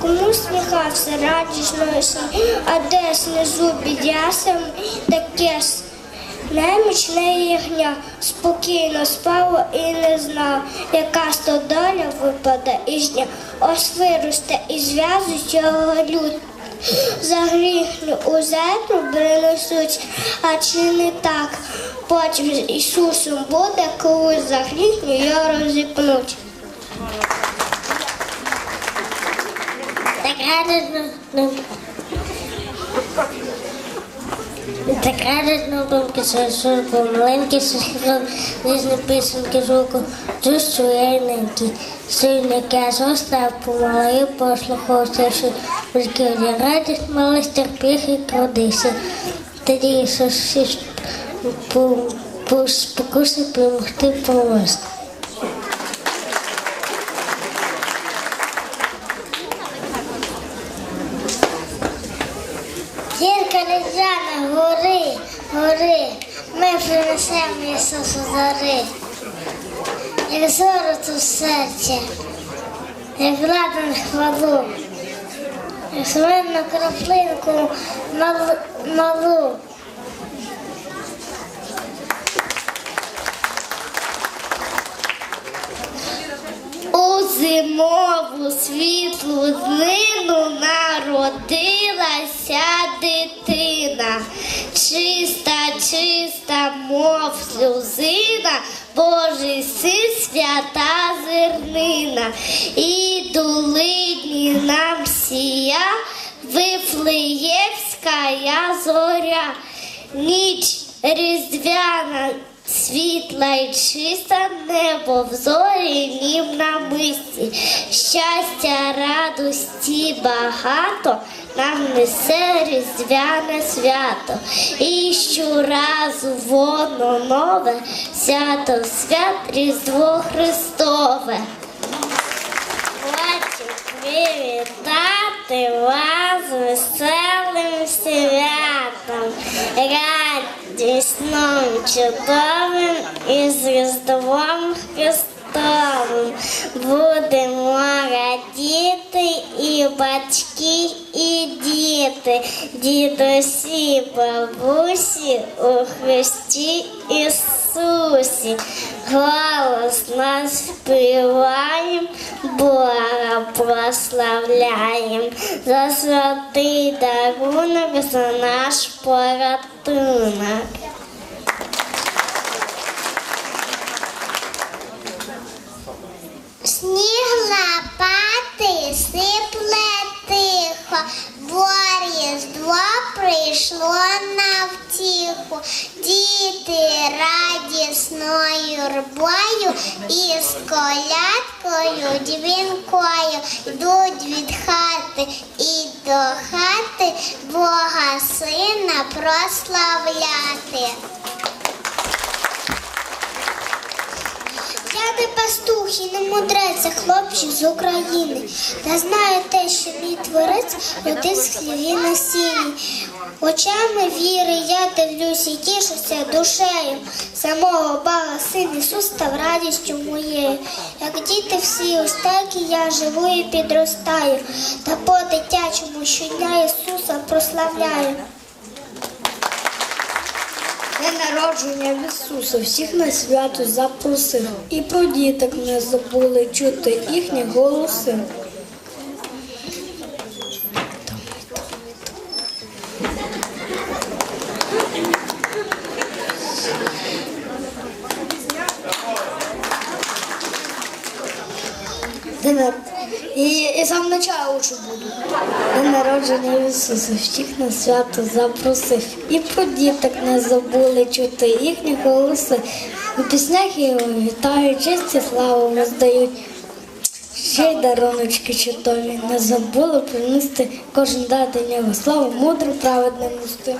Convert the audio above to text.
Кому сміхався радісно сні, а де знизу під ясем таке немічне ягня спокійно спало і не знав, яка ж то доля випаде із дня. Ось виросте і зв'язуть його люд. За гріхню у землю принесуть, а чи не так? З Ісусом буде, коли за гріхню його розіпнуть. Так радісно. ну, Так радісно думки шурку, маленькі сушком, різні писанки жуку, чущу рейненькі, сильники, аж остав помалою послухався, прикиді радість, малость, терпіх і трудися. Тоді Ісус по, по спокусі примогти помогти. Зірка Різдвяна, гори, гори, ми принесемо Ісусу зори. Як золото в серці, як ладан хвалу, як смирну краплинку малу, малу. У зимову світлу днину народилася дитина, чиста, чиста, мов сльозина, Божий син свята зернина, і долині нам сія Вифлеєвська зоря, ніч різдвяна. Світла й чиста небо в зорі нім на мисці, щастя, радості багато нам несе різдвяне свято, і щоразу воно нове, свято свят Різдво Христове. Хочу привітати вас веселим святом, радісним, чудовим і з Різдвом Христовим. Будемо радіти і батьки, і діти, дідусі, бабусі у Христі Ісусі. Голосно співаєм, Бога прославляєм, за святий дарунок, за наш порятунок. Сніг лопати сипле тихо, бо різдво прийшло на втіху. Діти радісною рбою і з колядкою дзвінкою йдуть від хати і до хати Бога сина прославляти. Я не пастух і не мудрець, а хлопчик з України. Та знаю те, що мій творець родив з хліві на сіні. Очами віри я дивлюсь і тішуся душею. Самого Бога син Ісус став радістю моєю. Як діти всі ось я живу і підростаю. Та по дитячому щодня Ісуса прославляю. День народження Ісуса всіх на свято запросив. І про діток не забули чути їхні голоси. День І, і сам начало лучше буду. День народження Ісуса всіх на свято запросив. І про діток не забули чути їхні голоси. У піснях його вітають, честь і славу воздають. Ще й даруночки чудові не забули принести кожен дати нього славу мудрим праведним мусти.